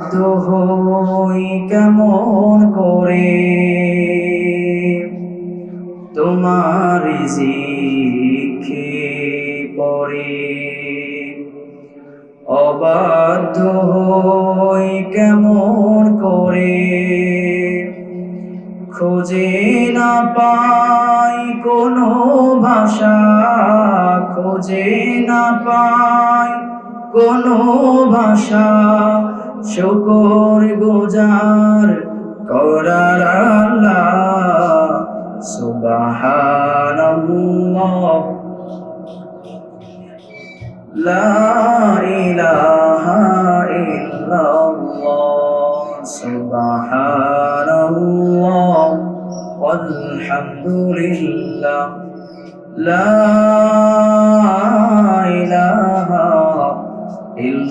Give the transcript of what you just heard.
হই কেমন করে? তোমার জিখে পরে অবাধ্য হই কেমন করে? খোঁজে না পাই কোনো ভাষা। খুঁজে না পাই কোনো ভাষা। শুকর গুজার করার আল্লাহ সুবহানাল্লাহ। লা ইলাহা ইল্লাল্লাহ সুবহানাল্লাহ। walhamdulillah লা ইলাহা